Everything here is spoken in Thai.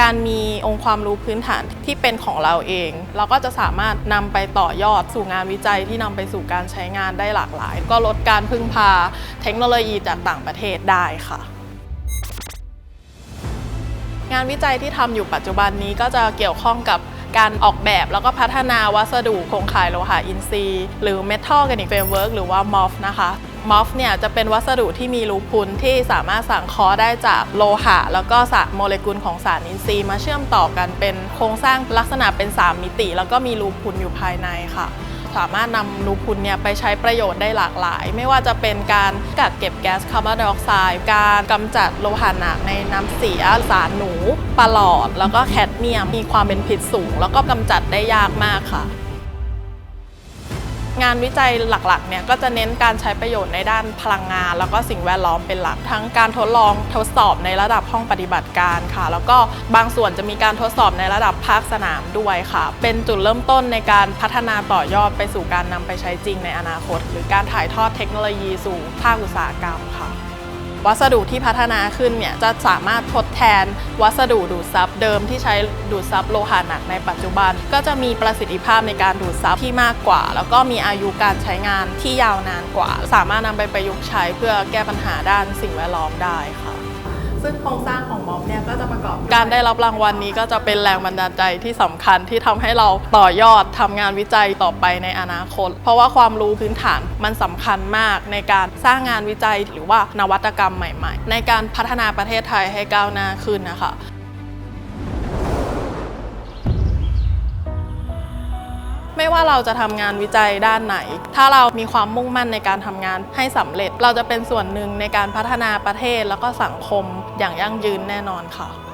การมีองค์ความรู้พื้นฐานที่เป็นของเราเอง เราก็จะสามารถนำไปต่อยอดสู่งานวิจัยที่นำไปสู่การใช้งานได้หลากหลาย ก็ลดการพึ่งพาเทคโนโลยีจากต่างประเทศได้ค่ะงานวิจัยที่ทำอยู่ปัจจุบันนี้ก็จะเกี่ยวข้องกับการออกแบบแล้วก็พัฒนาวัสดุโครงข่ายโลหะอินทรีย์ หรือ Metal Organic Framework หรือว่า MOF นะคะ MOF เนี่ยจะเป็นวัสดุที่มีรูพุนที่สามารถสังเคราะห์ได้จากโลหะ แล้วก็สารโมเลกุลของสารอินทรีย์มาเชื่อมต่อกันเป็นโครงสร้างลักษณะเป็น 3 มิติ แล้วก็มีรูพุนอยู่ภายในค่ะ สามารถนำรูพุนเนี่ยไปใช้ประโยชน์ได้หลากหลาย ไม่ว่าจะเป็นการกักเก็บแก๊สคาร์บอนไดออกไซด์การกำจัดโลหะหนักในน้ำเสียสารหนูปลอด แล้วก็แคดเมียมมีความเป็นพิษสูง แล้วก็กำจัดได้ยากมากค่ะ งานวิจัยหลักๆเนี่ยก็จะเน้นการใช้ประโยชน์ในด้านพลังงาน แล้วก็สิ่งแวดล้อมเป็นหลัก ทั้งการทดลองทดสอบในระดับห้องปฏิบัติการค่ะ แล้วก็บางส่วนจะมีการทดสอบในระดับภาคสนามด้วยค่ะ เป็นจุดเริ่มต้นในการพัฒนาต่อยอดไปสู่การนำไปใช้จริงในอนาคต หรือการถ่ายทอดเทคโนโลยีสู่ภาคอุตสาหกรรมค่ะ วัสดุที่พัฒนาขึ้นเนี่ยจะสามารถทดแทนวัสดุดูดซับเดิมที่ใช้ดูดซับโลหะหนักในปัจจุบัน ก็จะมีประสิทธิภาพในการดูดซับที่มากกว่า แล้วก็มีอายุการใช้งานที่ยาวนานกว่า สามารถนำไปประยุกต์ใช้เพื่อแก้ปัญหาด้านสิ่งแวดล้อมได้ค่ะซึ่งโครงสร้างของมอ การได้รับรางวัลนี้ก็จะเป็นแรงบันดาลใจที่สำคัญที่ทำให้เราต่อยอดทำงานวิจัยต่อไปในอนาคต เพราะว่าความรู้พื้นฐานมันสำคัญมากในการสร้างงานวิจัยหรือว่านวัตกรรมใหม่ๆ ในการพัฒนาประเทศไทยให้ก้าวหน้าขึ้นนะคะไม่ว่าเราจะทำงานวิจัยด้านไหน ถ้าเรามีความมุ่งมั่นในการทำงานให้สำเร็จ เราจะเป็นส่วนหนึ่งในการพัฒนาประเทศแล้วก็สังคมอย่างยั่งยืนแน่นอนค่ะ